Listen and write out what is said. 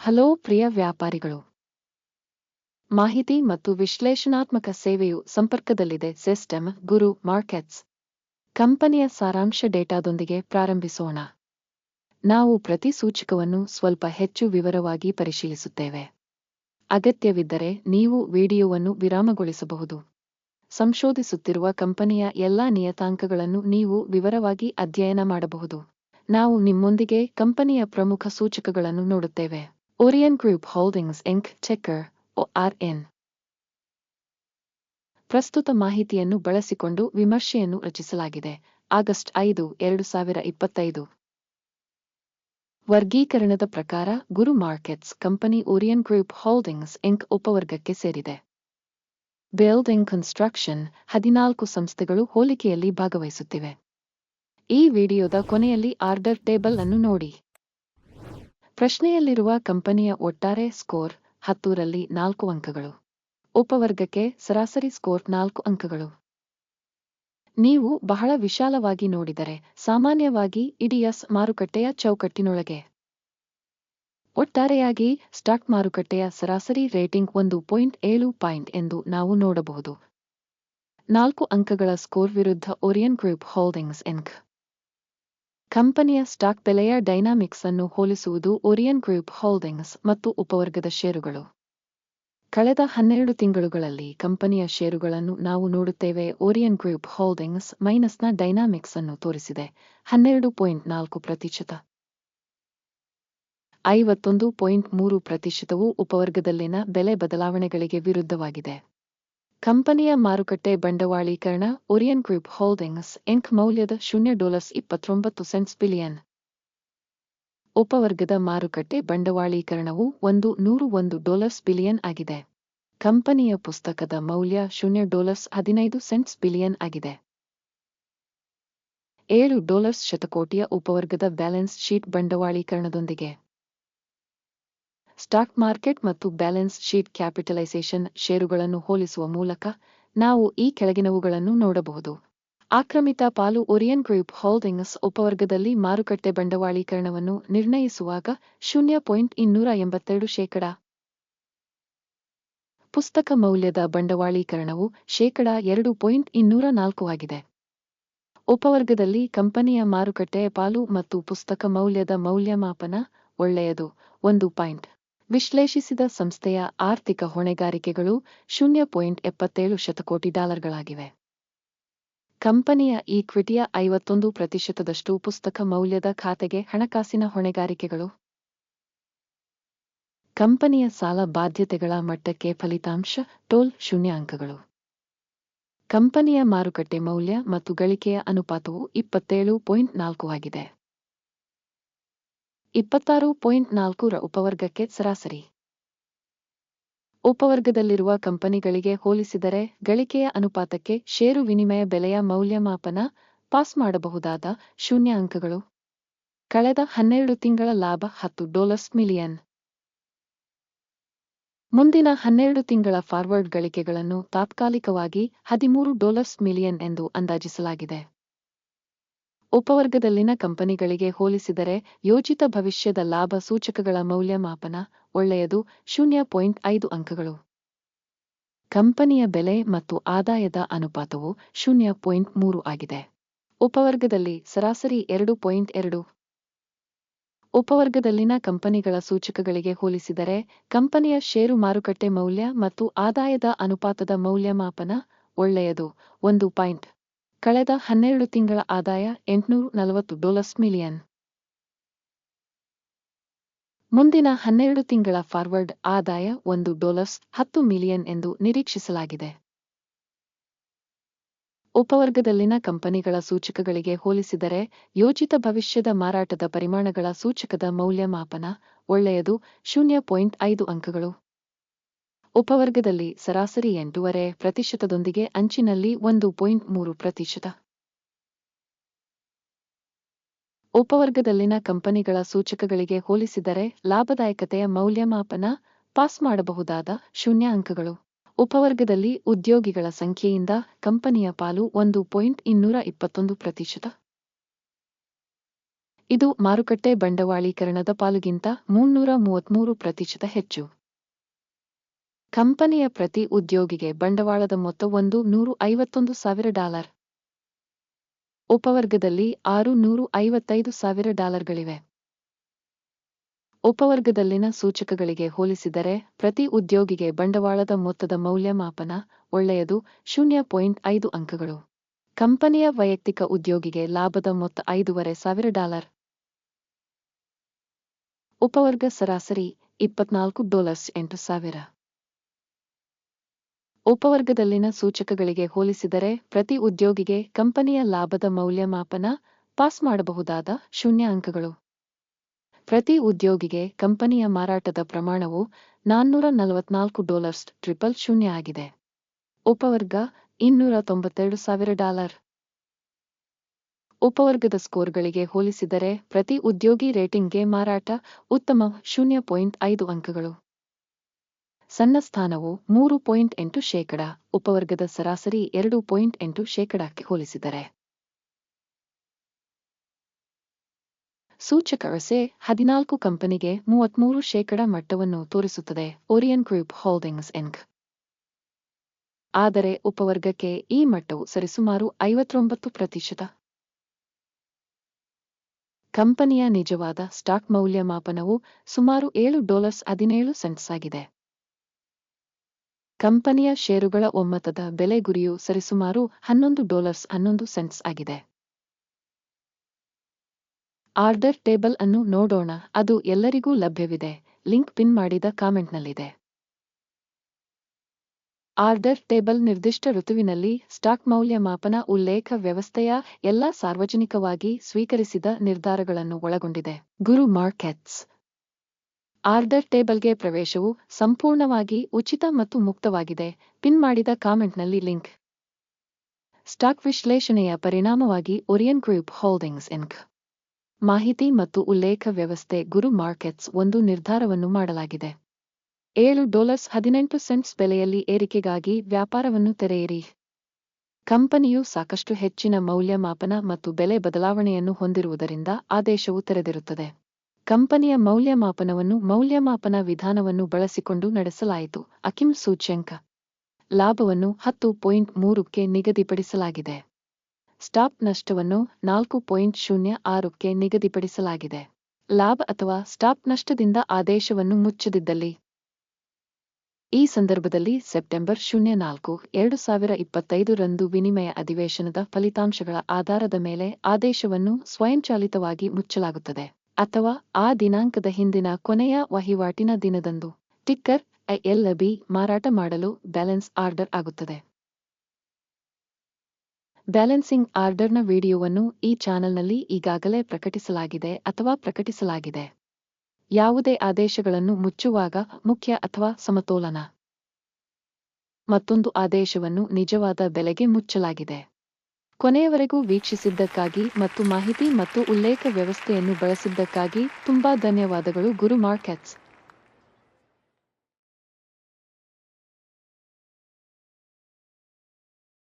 Hello ಪ್ರಿಯ ವ್ಯಾಪಾರಿಗಳು. ಮಾಹಿತಿ ಮತ್ತು ವಿಶ್ಲೇಷಣಾತ್ಮಕ ಸೇವೆಯು ಸಂಪರ್ಕದಲ್ಲಿದೆ ಸಿಸ್ಟಮ್, ಗುರು, ಮಾರ್ಕೆಟ್ಸ್. ಕಂಪನಿಯ ಸಾರಾಂಶ ಡೇಟಾದೊಂದಿಗೆ ಪ್ರಾರಂಭಿಸೋಣ. ನಾವು ಪ್ರತಿ ಸೂಚಕವನ್ನು ಸ್ವಲ್ಪ ಹೆಚ್ಚು ವಿವರವಾಗಿ ಪರಿಶೀಲಿಸುತ್ತೇವೆ. ಅಗತ್ಯವಿದ್ದರೆ ನೀವು ವಿಡಿಯೋವನ್ನು ವಿರಾಮಗೊಳಿಸಬಹುದು. ಸಂಶೋಧಿಸುತ್ತಿರುವ ಕಂಪನಿಯ ಎಲ್ಲಾ ನಿಯತಾಂಕಗಳನ್ನು ನೀವು ವಿವರವಾಗಿ ಅಧ್ಯಯನ ಮಾಡಬಹುದು. ನಾವು ನಿಮ್ಮೊಂದಿಗೆ ಕಂಪನಿಯ ಪ್ರಮುಖ ಸೂಚಕಗಳನ್ನು ನೋಡುತ್ತೇವೆ. Orion group holdings inc ticker ORN ಪ್ರಸ್ತುತ ಮಾಹಿತಿಯನ್ನು ಬಳಸಿಕೊಂಡು ವಿಮರ್ಶೆಯನ್ನು ರಚಿಸಲಾಗಿದೆ. ಆಗಸ್ಟ್ ಐದು, ಎರಡು ಸಾವಿರ ಇಪ್ಪತ್ತೈದು. ವರ್ಗೀಕರಣದ ಪ್ರಕಾರ ಗುರು markets company Orion group holdings ink ಉಪವರ್ಗಕ್ಕೆ ಸೇರಿದೆ. ಬಿಲ್ಡಿಂಗ್ ಕನ್ಸ್ಟ್ರಕ್ಷನ್ ಹದಿನಾಲ್ಕು ಸಂಸ್ಥೆಗಳು ಹೋಲಿಕೆಯಲ್ಲಿ ಭಾಗವಹಿಸುತ್ತಿವೆ. ಈ ವಿಡಿಯೋದ ಕೊನೆಯಲ್ಲಿ ಆರ್ಡರ್ ಟೇಬಲ್ ಅನ್ನು ನೋಡಿ. ಪ್ರಶ್ನೆಯಲ್ಲಿರುವ ಕಂಪನಿಯ ಒಟ್ಟಾರೆ ಸ್ಕೋರ್ ಹತ್ತೂರಲ್ಲಿ ನಾಲ್ಕು ಅಂಕಗಳು. ಉಪವರ್ಗಕ್ಕೆ ಸರಾಸರಿ ಸ್ಕೋರ್ ನಾಲ್ಕು ಅಂಕಗಳು. ನೀವು ಬಹಳ ವಿಶಾಲವಾಗಿ ನೋಡಿದರೆ ಸಾಮಾನ್ಯವಾಗಿ ಇಡಿಎಸ್ ಮಾರುಕಟ್ಟೆಯ ಚೌಕಟ್ಟಿನೊಳಗೆ. ಒಟ್ಟಾರೆಯಾಗಿ ಸ್ಟಾಕ್ ಮಾರುಕಟ್ಟೆಯ ಸರಾಸರಿ ರೇಟಿಂಗ್ ಒಂದು ಪಾಯಿಂಟ್ ಏಳು ಪಾಯಿಂಟ್ ಎಂದು ನಾವು ನೋಡಬಹುದು. ನಾಲ್ಕು ಅಂಕಗಳ ಸ್ಕೋರ್ ವಿರುದ್ಧ ಓರಿಯನ್ ಗ್ರೂಪ್ ಹೋಲ್ಡಿಂಗ್ಸ್, ಎನ್ಕ್. ಕಂಪನಿಯ ಸ್ಟಾಕ್ ಬೆಲೆಯ ಡೈನಾಮಿಕ್ಸ್ ಅನ್ನು ಹೋಲಿಸುವುದು ಓರಿಯನ್ ಗ್ರೂಪ್ ಹೋಲ್ಡಿಂಗ್ಸ್ ಮತ್ತು ಉಪವರ್ಗದ ಷೇರುಗಳು. ಕಳೆದ ಹನ್ನೆರಡು ತಿಂಗಳುಗಳಲ್ಲಿ ಕಂಪನಿಯ ಷೇರುಗಳನ್ನು ನಾವು ನೋಡುತ್ತೇವೆ ಓರಿಯನ್ ಗ್ರೂಪ್ ಹೋಲ್ಡಿಂಗ್ಸ್ ಮೈನಸ್ನ ಡೈನಾಮಿಕ್ಸ್ ಅನ್ನು ತೋರಿಸಿದೆ, ಹನ್ನೆರಡು ಪಾಯಿಂಟ್ ನಾಲ್ಕು ಪ್ರತಿಶತ. ಐವತ್ತೊಂದು ಪಾಯಿಂಟ್ ಮೂರು ಪ್ರತಿಶತವು ಉಪವರ್ಗದಲ್ಲಿನ ಬೆಲೆ ಬದಲಾವಣೆಗಳಿಗೆ ವಿರುದ್ಧವಾಗಿದೆ. ಕಂಪನಿಯ ಮಾರುಕಟ್ಟೆ ಬಂಡವಾಳೀಕರಣ ಓರಿಯನ್ ಗ್ರೂಪ್ ಹೋಲ್ಡಿಂಗ್ಸ್ ಎಂಕ್ ಮೌಲ್ಯದ ಶೂನ್ಯ ಡಾಲರ್ಸ್ ಇಪ್ಪತ್ತೊಂಬತ್ತು ಸೆಂಟ್ಸ್ ಬಿಲಿಯನ್. ಉಪವರ್ಗದ ಮಾರುಕಟ್ಟೆ ಬಂಡವಾಳೀಕರಣವು ಒಂದು ನೂರು ಒಂದು ಡಾಲರ್ಸ್ ಬಿಲಿಯನ್ ಆಗಿದೆ. ಕಂಪನಿಯ ಪುಸ್ತಕದ ಮೌಲ್ಯ ಶೂನ್ಯ ಡಾಲರ್ಸ್ ಹದಿನೈದು ಸೆಂಟ್ಸ್ ಬಿಲಿಯನ್ ಆಗಿದೆ. ಏಳು ಡಾಲರ್ಸ್ ಶತಕೋಟಿಯ ಉಪವರ್ಗದ ಬ್ಯಾಲೆನ್ಸ್ ಶೀಟ್ ಬಂಡವಾಳೀಕರಣದೊಂದಿಗೆ. ಸ್ಟಾಕ್ ಮಾರ್ಕೆಟ್ ಮತ್ತು ಬ್ಯಾಲೆನ್ಸ್ ಶೀಟ್ ಕ್ಯಾಪಿಟಲೈಸೇಷನ್ ಷೇರುಗಳನ್ನು ಹೋಲಿಸುವ ಮೂಲಕ ನಾವು ಈ ಕೆಳಗಿನವುಗಳನ್ನು ನೋಡಬಹುದು. ಆಕ್ರಮಿತ ಪಾಲು ಓರಿಯನ್ ಗ್ರೂಪ್ ಹೋಲ್ಡಿಂಗ್ಸ್ ಉಪವರ್ಗದಲ್ಲಿ ಮಾರುಕಟ್ಟೆ ಬಂಡವಾಳೀಕರಣವನ್ನು ನಿರ್ಣಯಿಸುವಾಗ ಶೂನ್ಯ ಪಾಯಿಂಟ್ ಇನ್ನೂರ ಎಂಬತ್ತೆರಡು ಶೇಕಡ. ಪುಸ್ತಕ ಮೌಲ್ಯದ ಬಂಡವಾಳೀಕರಣವು ಶೇಕಡ ಎರಡು ಪಾಯಿಂಟ್ ಇನ್ನೂರ ನಾಲ್ಕು ಆಗಿದೆ. ಉಪವರ್ಗದಲ್ಲಿ ಕಂಪನಿಯ ಮಾರುಕಟ್ಟೆಯ ಪಾಲು ಮತ್ತು ಪುಸ್ತಕ ಮೌಲ್ಯದ ಮೌಲ್ಯಮಾಪನ ಒಳ್ಳೆಯದು, ಒಂದು ಪಾಯಿಂಟ್. ವಿಶ್ಲೇಷಿಸಿದ ಸಂಸ್ಥೆಯ ಆರ್ಥಿಕ ಹೊಣೆಗಾರಿಕೆಗಳು ಶೂನ್ಯ ಪಾಯಿಂಟ್ ಎಪ್ಪತ್ತೇಳು ಶತಕೋಟಿ ಡಾಲರ್ಗಳಾಗಿವೆ. ಕಂಪನಿಯ ಈಕ್ವಿಟಿಯ ಐವತ್ತೊಂದು ಪ್ರತಿಶತದಷ್ಟು ಪುಸ್ತಕ ಮೌಲ್ಯದ ಖಾತೆಗೆ ಹಣಕಾಸಿನ ಹೊಣೆಗಾರಿಕೆಗಳು. ಕಂಪನಿಯ ಸಾಲ ಬಾಧ್ಯತೆಗಳ ಮಟ್ಟಕ್ಕೆ ಫಲಿತಾಂಶ ಟೋಲ್ ಶೂನ್ಯ ಅಂಕಗಳು ಕಂಪನಿಯ ಮಾರುಕಟ್ಟೆ ಮೌಲ್ಯ ಮತ್ತು ಗಳಿಕೆಯ ಅನುಪಾತವು ಇಪ್ಪತ್ತೇಳು ಪಾಯಿಂಟ್ ನಾಲ್ಕು ಆಗಿದೆ. ಇಪ್ಪತ್ತಾರು ಪಾಯಿಂಟ್ ನಾಲ್ಕರ ಉಪವರ್ಗಕ್ಕೆ ಸರಾಸರಿ. ಉಪವರ್ಗದಲ್ಲಿರುವ ಕಂಪನಿಗಳಿಗೆ ಹೋಲಿಸಿದರೆ ಗಳಿಕೆಯ ಅನುಪಾತಕ್ಕೆ ಷೇರು ವಿನಿಮಯ ಬೆಲೆಯ ಮೌಲ್ಯಮಾಪನ ಪಾಸ್ ಮಾಡಬಹುದಾದ ಶೂನ್ಯ ಅಂಕಗಳು ಕಳೆದ ಹನ್ನೆರಡು ತಿಂಗಳ ಲಾಭ ಹತ್ತು ಡಾಲರ್ಸ್ ಮಿಲಿಯನ್. ಮುಂದಿನ ಹನ್ನೆರಡು ತಿಂಗಳ ಫಾರ್ವರ್ಡ್ ಗಳಿಕೆಗಳನ್ನು ತಾತ್ಕಾಲಿಕವಾಗಿ ಹದಿಮೂರು ಡಾಲರ್ಸ್ ಮಿಲಿಯನ್ ಎಂದು ಅಂದಾಜಿಸಲಾಗಿದೆ. ಉಪವರ್ಗದಲ್ಲಿನ ಕಂಪನಿಗಳಿಗೆ ಹೋಲಿಸಿದರೆ ಯೋಜಿತ ಭವಿಷ್ಯದ ಲಾಭ ಸೂಚಕಗಳ ಮೌಲ್ಯಮಾಪನ ಒಳ್ಳೆಯದು, ಶೂನ್ಯ ಪಾಯಿಂಟ್ ಐದು ಅಂಕಗಳು. ಕಂಪನಿಯ ಬೆಲೆ ಮತ್ತು ಆದಾಯದ ಅನುಪಾತವು ಶೂನ್ಯ ಪಾಯಿಂಟ್ ಮೂರು ಆಗಿದೆ. ಉಪವರ್ಗದಲ್ಲಿ ಸರಾಸರಿ ಎರಡು ಪಾಯಿಂಟ್ ಎರಡು. ಉಪವರ್ಗದಲ್ಲಿನ ಕಂಪನಿಗಳ ಸೂಚಕಗಳಿಗೆ ಹೋಲಿಸಿದರೆ ಕಂಪನಿಯ ಷೇರು ಮಾರುಕಟ್ಟೆ ಮೌಲ್ಯ ಮತ್ತು ಆದಾಯದ ಅನುಪಾತದ ಮೌಲ್ಯಮಾಪನ ಒಳ್ಳೆಯದು, ಒಂದು ಪಾಯಿಂಟ್. ಕಳೆದ ಹನ್ನೆರಡು ತಿಂಗಳ ಆದಾಯ ಎಂಟುನೂರ ನಲವತ್ತು ಡಾಲರ್ಸ್ ಮಿಲಿಯನ್. ಮುಂದಿನ ಹನ್ನೆರಡು ತಿಂಗಳ ಫಾರ್ವರ್ಡ್ ಆದಾಯ ಒಂದು ಡಾಲರ್ಸ್ ಹತ್ತು ಮಿಲಿಯನ್ ಎಂದು ನಿರೀಕ್ಷಿಸಲಾಗಿದೆ. ಉಪವರ್ಗದಲ್ಲಿನ ಕಂಪನಿಗಳ ಸೂಚಕಗಳಿಗೆ ಹೋಲಿಸಿದರೆ ಯೋಜಿತ ಭವಿಷ್ಯದ ಮಾರಾಟದ ಪರಿಮಾಣಗಳ ಸೂಚಕದ ಮೌಲ್ಯಮಾಪನ ಒಳ್ಳೆಯದು, ಶೂನ್ಯ ಪಾಯಿಂಟ್ ಐದು ಅಂಕಗಳು. ಉಪವರ್ಗದಲ್ಲಿ ಸರಾಸರಿ ಎಂಟೂವರೆ ಪ್ರತಿಶತದೊಂದಿಗೆ ಅಂಚಿನಲ್ಲಿ ಒಂದು ಪಾಯಿಂಟ್ ಮೂರು ಪ್ರತಿಶತ. ಉಪವರ್ಗದಲ್ಲಿನ ಕಂಪನಿಗಳ ಸೂಚಕಗಳಿಗೆ ಹೋಲಿಸಿದರೆ ಲಾಭದಾಯಕತೆಯ ಮೌಲ್ಯಮಾಪನ ಪಾಸ್ ಮಾಡಬಹುದಾದ ಶೂನ್ಯ ಅಂಕಗಳು ಉಪವರ್ಗದಲ್ಲಿ ಉದ್ಯೋಗಿಗಳ ಸಂಖ್ಯೆಯಿಂದ ಕಂಪನಿಯ ಪಾಲು ಒಂದು ಪಾಯಿಂಟ್ ಇನ್ನೂರ ಇಪ್ಪತ್ತೊಂದು ಪ್ರತಿಶತ. ಇದು ಮಾರುಕಟ್ಟೆ ಬಂಡವಾಳೀಕರಣದ ಪಾಲುಗಿಂತ ಮುನ್ನೂರ ಮೂವತ್ಮೂರು ಪ್ರತಿಶತ ಹೆಚ್ಚು. ಕಂಪನಿಯ ಪ್ರತಿ ಉದ್ಯೋಗಿಗೆ ಬಂಡವಾಳದ ಮೊತ್ತ ಒಂದು ನೂರು ಐವತ್ತೊಂದು ಸಾವಿರ ಡಾಲರ್. ಉಪವರ್ಗದಲ್ಲಿ ಆರು ನೂರು ಐವತ್ತೈದು ಸಾವಿರ ಡಾಲರ್ಗಳಿವೆ. ಉಪವರ್ಗದಲ್ಲಿನ ಸೂಚಕಗಳಿಗೆ ಹೋಲಿಸಿದರೆ ಪ್ರತಿ ಉದ್ಯೋಗಿಗೆ ಬಂಡವಾಳದ ಮೊತ್ತದ ಮೌಲ್ಯಮಾಪನ ಒಳ್ಳೆಯದು ಶೂನ್ಯ ಪಾಯಿಂಟ್ ಐದು ಅಂಕಗಳು. ಕಂಪನಿಯ ವೈಯಕ್ತಿಕ ಉದ್ಯೋಗಿಗೆ ಲಾಭದ ಮೊತ್ತ ಐದೂವರೆ ಸಾವಿರ ಡಾಲರ್. ಉಪವರ್ಗ ಸರಾಸರಿ ಇಪ್ಪತ್ನಾಲ್ಕು ಡಾಲರ್ಸ್ ಎಂಟು ಸಾವಿರ. ಉಪವರ್ಗದಲ್ಲಿನ ಸೂಚಕಗಳಿಗೆ ಹೋಲಿಸಿದರೆ ಪ್ರತಿ ಉದ್ಯೋಗಿಗೆ ಕಂಪನಿಯ ಲಾಭದ ಮೌಲ್ಯಮಾಪನ ಪಾಸ್ ಮಾಡಬಹುದಾದ ಶೂನ್ಯ ಅಂಕಗಳು. ಪ್ರತಿ ಉದ್ಯೋಗಿಗೆ ಕಂಪನಿಯ ಮಾರಾಟದ ಪ್ರಮಾಣವು ನಾನ್ನೂರ ನಲವತ್ನಾಲ್ಕು ಡಾಲರ್ಸ್ ಟ್ರಿಪಲ್ ಶೂನ್ಯ ಆಗಿದೆ. ಉಪವರ್ಗ ಇನ್ನೂರ ತೊಂಬತ್ತೆರಡು ಸಾವಿರ ಡಾಲರ್. ಉಪವರ್ಗದ ಸ್ಕೋರ್ಗಳಿಗೆ ಹೋಲಿಸಿದರೆ ಪ್ರತಿ ಉದ್ಯೋಗಿ ರೇಟಿಂಗ್ಗೆ ಮಾರಾಟ ಉತ್ತಮ ಶೂನ್ಯ ಪಾಯಿಂಟ್ ಐದು ಅಂಕಗಳು. ಸಣ್ಣ ಸ್ಥಾನವು ಮೂರು ಪಾಯಿಂಟ್ ಎಂಟು ಶೇಕಡ, ಉಪವರ್ಗದ ಸರಾಸರಿ ಎರಡು ಪಾಯಿಂಟ್ ಎಂಟು ಶೇಕಡಕ್ಕೆ ಹೋಲಿಸಿದರೆ. ಸೂಚಕ ವಸೆ ಹದಿನಾಲ್ಕು ಕಂಪನಿಗೆ ಮೂವತ್ಮೂರು ಶೇಕಡ ಮಟ್ಟವನ್ನು ತೋರಿಸುತ್ತದೆ ಓರಿಯನ್ ಗ್ರೂಪ್ ಹೋಲ್ಡಿಂಗ್ಸ್ ಎಂಕ್ ಆದರೆ ಉಪವರ್ಗಕ್ಕೆ ಈ ಮಟ್ಟವು ಸರಿಸುಮಾರು ಐವತ್ತೊಂಬತ್ತು ಪ್ರತಿಶತ. ಕಂಪನಿಯ ನಿಜವಾದ ಸ್ಟಾಕ್ ಮೌಲ್ಯಮಾಪನವು ಸುಮಾರು ಏಳು ಡಾಲರ್ಸ್ ಹದಿನೇಳು ಸೆಂಟ್ಸ್ ಆಗಿದೆ. ಕಂಪನಿಯ ಷೇರುಗಳ ಒಮ್ಮತದ ಬೆಲೆ ಗುರಿಯು ಸರಿಸುಮಾರು ಹನ್ನೊಂದು ಡಾಲರ್ಸ್ ಹನ್ನೊಂದು ಸೆಂಟ್ಸ್ ಆಗಿದೆ. ಆರ್ಡರ್ ಟೇಬಲ್ ಅನ್ನು ನೋಡೋಣ, ಅದು ಎಲ್ಲರಿಗೂ ಲಭ್ಯವಿದೆ. ಲಿಂಕ್ ಪಿನ್ ಮಾಡಿದ ಕಾಮೆಂಟ್ನಲ್ಲಿದೆ. ಆರ್ಡರ್ ಟೇಬಲ್ ನಿರ್ದಿಷ್ಟ ಋತುವಿನಲ್ಲಿ ಸ್ಟಾಕ್ ಮೌಲ್ಯಮಾಪನ ಉಲ್ಲೇಖ ವ್ಯವಸ್ಥೆಯ ಎಲ್ಲಾ ಸಾರ್ವಜನಿಕವಾಗಿ ಸ್ವೀಕರಿಸಿದ ನಿರ್ಧಾರಗಳನ್ನು ಒಳಗೊಂಡಿದೆ. ಗುರು ಮಾರ್ಕೆಟ್ಸ್ ಆರ್ಡರ್ ಟೇಬಲ್ಗೆ ಪ್ರವೇಶವು ಸಂಪೂರ್ಣವಾಗಿ ಉಚಿತ ಮತ್ತು ಮುಕ್ತವಾಗಿದೆ. ಪಿನ್ ಮಾಡಿದ ಕಾಮೆಂಟ್ನಲ್ಲಿ ಲಿಂಕ್. ಸ್ಟಾಕ್ ವಿಶ್ಲೇಷಣೆಯ ಪರಿಣಾಮವಾಗಿ ಒರಿಯನ್ ಗ್ರೂಪ್ ಹೋಲ್ಡಿಂಗ್ಸ್ ಇನ್ಕ್ ಮಾಹಿತಿ ಮತ್ತು ಉಲ್ಲೇಖ ವ್ಯವಸ್ಥೆ ಗುರು ಮಾರ್ಕೆಟ್ಸ್ ಒಂದು ನಿರ್ಧಾರವನ್ನು ಮಾಡಲಾಗಿದೆ. ಏಳು ಡಾಲರ್ಸ್ ಹದಿನೆಂಟು ಸೆಂಟ್ಸ್ ಬೆಲೆಯಲ್ಲಿ ಏರಿಕೆಗಾಗಿ ವ್ಯಾಪಾರವನ್ನು ತೆರೆಯಿರಿ. ಕಂಪನಿಯು ಸಾಕಷ್ಟು ಹೆಚ್ಚಿನ ಮೌಲ್ಯಮಾಪನ ಮತ್ತು ಬೆಲೆ ಬದಲಾವಣೆಯನ್ನು ಹೊಂದಿರುವುದರಿಂದ ಆದೇಶವು ತೆರೆದಿರುತ್ತದೆ. ಕಂಪನಿಯ ಮೌಲ್ಯಮಾಪನವನ್ನು ಮೌಲ್ಯಮಾಪನ ವಿಧಾನವನ್ನು ಬಳಸಿಕೊಂಡು ನಡೆಸಲಾಯಿತು. ಅಕಿಮ್ ಸೂಚ್ಯಂಕ. ಲಾಭವನ್ನು ಹತ್ತು ಪಾಯಿಂಟ್ ಮೂರಕ್ಕೆ ನಿಗದಿಪಡಿಸಲಾಗಿದೆ. ಸ್ಟಾಪ್ ನಷ್ಟವನ್ನು ನಾಲ್ಕು ಪಾಯಿಂಟ್ ಶೂನ್ಯ ಆರಕ್ಕೆ ನಿಗದಿಪಡಿಸಲಾಗಿದೆ. ಲಾಭ ಅಥವಾ ಸ್ಟಾಪ್ ನಷ್ಟದಿಂದ ಆದೇಶವನ್ನು ಮುಚ್ಚದಿದ್ದಲ್ಲಿ. ಈ ಸಂದರ್ಭದಲ್ಲಿ ಸೆಪ್ಟೆಂಬರ್ ಶೂನ್ಯ ನಾಲ್ಕು, ಎರಡು ಸಾವಿರ ಇಪ್ಪತ್ತೈದು ರಂದು ವಿನಿಮಯ ಅಧಿವೇಶನದ ಫಲಿತಾಂಶಗಳ ಆಧಾರದ ಮೇಲೆ ಆದೇಶವನ್ನು ಸ್ವಯಂಚಾಲಿತವಾಗಿ ಮುಚ್ಚಲಾಗುತ್ತದೆ. ಅಥವಾ ಆ ದಿನಾಂಕದ ಹಿಂದಿನ ಕೊನೆಯ ವಹಿವಾಟಿನ ದಿನದಂದು. ಟಿಕ್ಕರ್ ಐಎಲ್ಬಿ ಮಾರಾಟ ಮಾಡಲು ಬ್ಯಾಲೆನ್ಸ್ ಆರ್ಡರ್ ಆಗುತ್ತದೆ. ಬ್ಯಾಲೆನ್ಸಿಂಗ್ ಆರ್ಡರ್ನ ವಿಡಿಯೋವನ್ನು ಈ ಚಾನೆಲ್ನಲ್ಲಿ ಈಗಾಗಲೇ ಪ್ರಕಟಿಸಲಾಗಿದೆ ಅಥವಾ ಪ್ರಕಟಿಸಲಾಗಿದೆ. ಯಾವುದೇ ಆದೇಶಗಳನ್ನು ಮುಚ್ಚುವಾಗ ಮುಖ್ಯ ಅಥವಾ ಸಮತೋಲನ. ಮತ್ತೊಂದು ಆದೇಶವನ್ನು ನಿಜವಾದ ಬೆಲೆಗೆ ಮುಚ್ಚಲಾಗಿದೆ. ಕೊನೆಯವರೆಗೂ ವೀಕ್ಷಿಸಿದ್ದಕ್ಕಾಗಿ ಮತ್ತು ಮಾಹಿತಿ ಮತ್ತು ಉಲ್ಲೇಖ ವ್ಯವಸ್ಥೆಯನ್ನು ಬಳಸಿದ್ದಕ್ಕಾಗಿ ತುಂಬಾ ಧನ್ಯವಾದಗಳು ಗುರು ಮಾರ್ಕೆಟ್ಸ್.